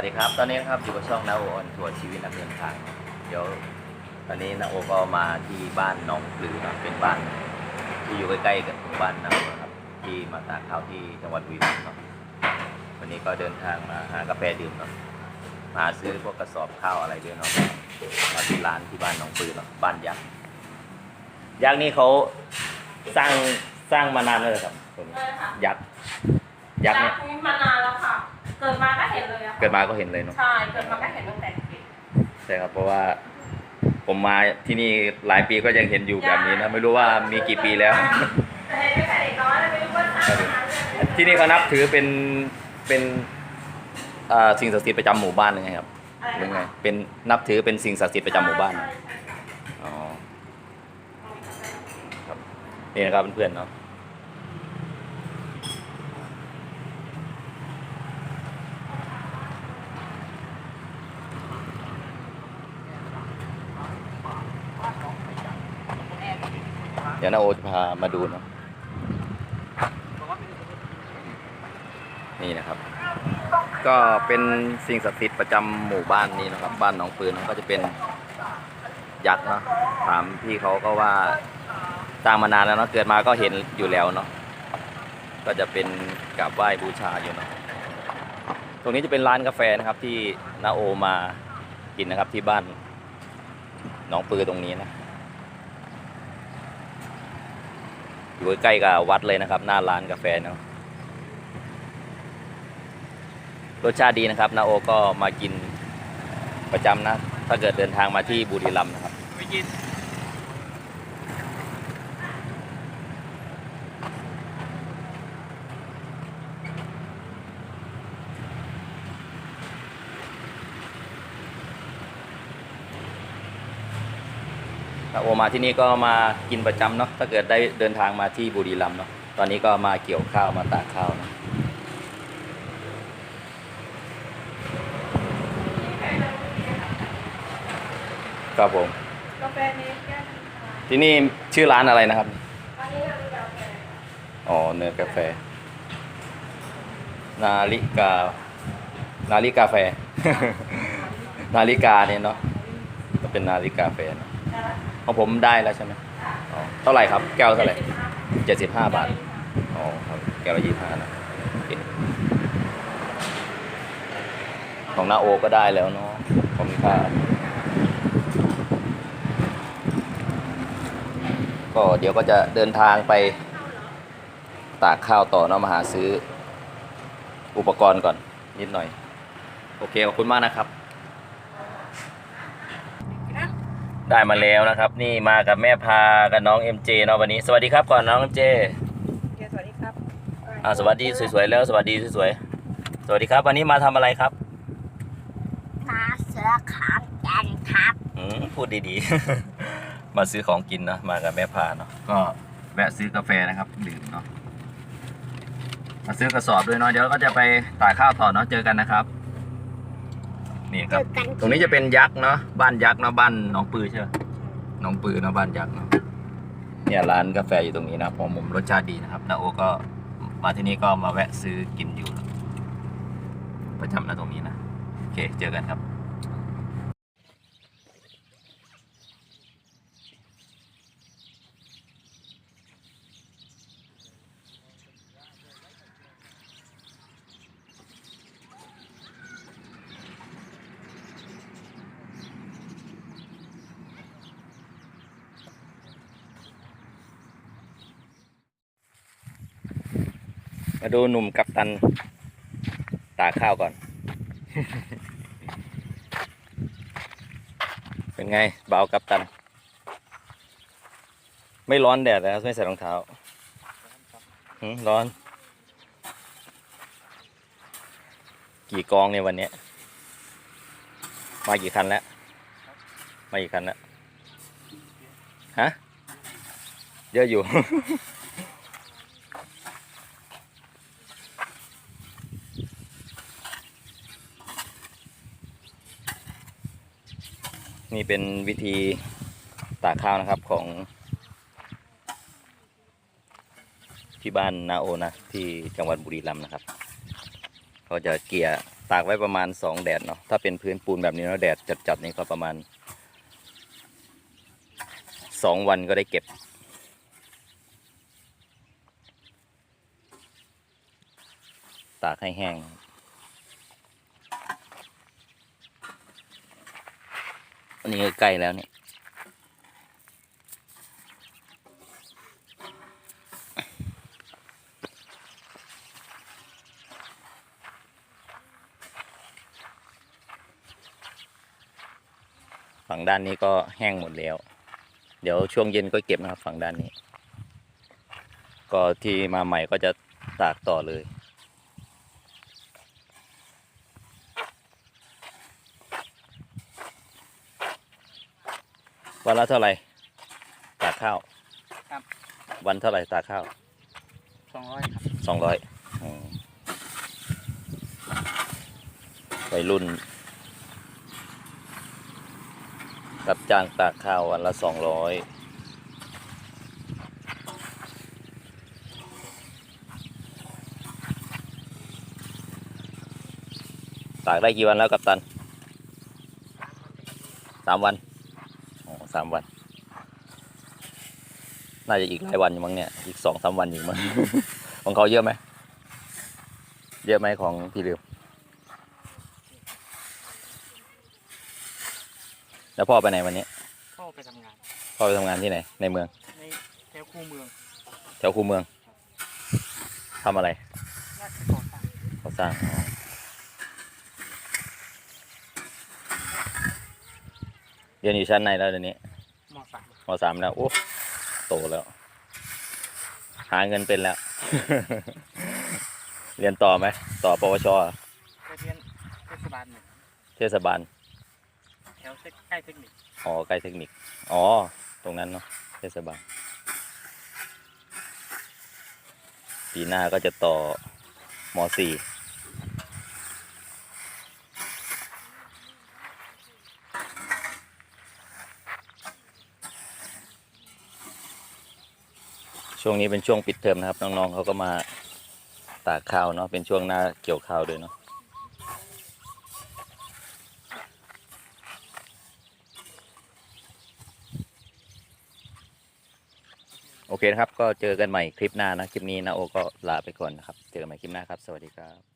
สวัสดีครับ ตอนนี้นะครับอยู่กับช่องนาโอออนทัวร์ชีวิตนักเดินทาง เดี๋ยวตอนนี้นาโอก็มาที่บ้านหนองปลือนะเป็นบ้านที่อยู่ใกล้ๆกับหมู่บ้านนาโอนะครับที่มาตากข้าวที่จังหวัดบุรีรัมย์เนาะวันนี้ก็เดินทางมาหากาแฟดื่มเนาะมาซื้อพวกกระสอบข้าวอะไรด้วยเนาะมาที่ร้านที่บ้านหนองปลือเนาะบ้านยักษ์ยักษ์นี่เขาสร้างสร้างมานานแล้วเหรอครับตัวนี้ใช่ค่ะยักษ์ยักษ์เนี่ยนี้มานานแล้วค่ะ เกิดมาก็เห็นเลยอะค่ะเกิดมาก็เห็นเลยเนาะใช่เกิดมาก็เห็นตั้งแต่เด็กใช่ครับเพราะว่า ผมมาที่นี่หลายปีก็ยังเห็นอยู่แบบนี้นะไม่รู้ว่ามีกี่ปีแล้ว แต่เห็นตั้งแต่เด็กน้อยแล้วไม่รู้ว่าสร้างมานานเลยที่นี่เขานับถือเป็นเป็นเอ่อสิ่งศักดิ์สิทธิ์ประจำหมู่บ้านเลยไงครับอะไรหรือไงนะคะเป็นนับถือเป็นสิ่งศักดิ์สิทธิ์ประจำหมู่บ้านใช่ใช่อ๋อใช่ครับนี่นะครับเพื่อนๆเนาะ เดี๋ยวนาโอจะพามาดูเนาะนี่นะครับ ก็เป็นสิ่งศักดิ์สิทธิ์ประจำหมู่บ้านนี้นะครับ บ้านหนองปืนก็จะเป็นยักษ์เนาะถามพี่เขาก็ว่าสร้างมานานแล้วเนาะเกิดมาก็เห็นอยู่แล้วเนาะก็จะเป็นกราบไหว้บูชาอยู่เนาะตรงนี้จะเป็นร้านกาแฟนะครับ ที่นาโอมากินนะครับที่บ้านหนองปือตรงนี้นะ อยู่ใกล้กับวัดเลยนะครับ หน้าร้านกาแฟเนาะรสชาติดีนะครับนาโอก็มากินประจำนะ ถ้าเกิดเดินทางมาที่บุรีรัมย์นะครับ ไปกิน นา โอมาที่นี่ก็มากินประจำเนาะถ้าเกิดได้เดินทางมาที่บุรีรัมย์เนาะตอนนี้ก็มาเกี่ยวข้าวมาตากข้าวเนอะครับผมกาแฟนี้แก้วนึงค่ะที่นี่ชื่อร้านอะไรนะครับอันนี้เรามีกาแฟอ๋อเนื้อกาแฟ นาฬิกา นาฬิกาแฟ นาฬิกาเนี่ยเนาะก็เป็นนาฬิกาแฟเนอะนะคะ ของผมได้แล้วใช่ไหมอ๋อเท่าไหร่ครับแก้วเท่าไหร่จ็ดสิบาเจ็ดสิบห้าบาทอ๋อครับแก้วละยี่ห้านะโอเคของนาโอก็ได้แล้วเนาะขอบคุณครับก็เดี๋ยวก็จะเดินทางไปตากข้าวต่อเนาะมาหาซื้ออุปกรณ์ก่อนนิดหน่อย โอเคขอบคุณมากนะครับ ได้มาแล้วนะครับ นี่มากับแม่พากับน้อง MJ เนาะวันนี้ สวัสดีครับก่อนน้อง MJ สวัสดีครับอ่าสวัสดีสวยๆแล้วสวัสดีสวยๆสวัสดีครับ วันนี้มาทำอะไรครับมาเสือขามกันครับอืมพูดดีๆ มาซื้อของกินเนาะมากับแม่พาเนาะก็แวะซื้อกาแฟนะครับดื่มเนาะมาซื้อกระสอบด้วยเนาะเดี๋ยวก็จะไปตากข้าวต่อเนาะเจอกันนะครับ นี่คเจรับอกันตรงนี้จะเป็นยักษ์เนาะบ้านยักษ์เนาะบ้านหน้องปือใช่ไหมหน้องปือเนาะบ้านยักษ์เนาะเนี่ยร้านกาแฟอยู่ตรงนี้นะพอมุมรสชาติดีนะครับนาโอก็มาที่นี่ก็มาแวะซื้อกินอยู่นะประจำนะตรงนี้นะ โอเคเจอกันครับ มาดูหนุ่มกัปตัน ตากข้าวก่อน เป็นไงเบากัปตัน ไม่ร้อนแดดแล้วไม่ใส่รองเท้าหืมร้อน กี่กองเนี่ยวันนี้ มากี่คันแล้ว มากี่คันแล้ว ฮะ เยอะอยู่ นี่เป็นวิธีตากข้าวนะครับของ ที่บ้านนาโอนะ ที่จังหวัดบุรีรัมย์นะครับเขาจะเกลี่ยตากไว้ประมาณสองแดดเนาะถ้าเป็นพื้นปูนแบบนี้แล้วแดดจัดๆนี่ก็ประมาณสองวันก็ได้เก็บตากให้แห้ง นนี้ก็ใกล้แล้วเนี่ยฝั่งด้านนี้ก็แห้งหมดแล้ว เดี๋ยวช่วงเย็นก็เก็บนะครับฝั่งด้านนี้ ก็ที่มาใหม่ก็จะตากต่อเลย วันละเท่าไหร่ตากข้าวครับ วันเท่าไหร่ตากข้าวสองร้อยครับสองร้อยวัยรุ่นรับจ้างตากข้าววันละสองร้อยตากได้กี่วันแล้วกับตันสามวันอ๋อ สามวัน น่าจะอีกหลายวันอยู่มั้งเนี่ย อีกสองสามวันอยู่มั้ง ของเขาเยอะไหม เยอะไหมของพี่ริวแล้วพ่อไปไหนวันนี้ พ่อไปทำงาน พ่อไปทำงานที่ไหน ในเมือง ในแถวคูเมือง แถวคูเมือง ทำอะไร น่าจะก่อสร้างเขาสร้างอ๋อ เรียนอยู่ชั้นไหนแล้วเดี๋ยวนี้มสามมสามแล้ว โอ้ โตแล้ว หาเงินเป็นแล้ว เรียนต่อไหม ต่อปวชเหรอไปเรียนเทศบาลหนึ่งเทศบาล แถวเทคใกล้เทคนิค อ๋อ ใกล้เทคนิค อ๋อ ตรงนั้นเนาะ เทศบาล ปีหน้าก็จะต่อมสี่ ช่วงนี้เป็นช่วงปิดเทอมนะครับ น้องๆเขาก็มาตากข้าวเนาะเป็นช่วงหน้าเกี่ยวข้าวด้วยเนาะโอเคนะครับ ก็เจอกันใหม่คลิปหน้านะ คลิปนี้นะโอก็ลาไปก่อนนะครับ เจอกันใหม่คลิปหน้าครับ สวัสดีครับ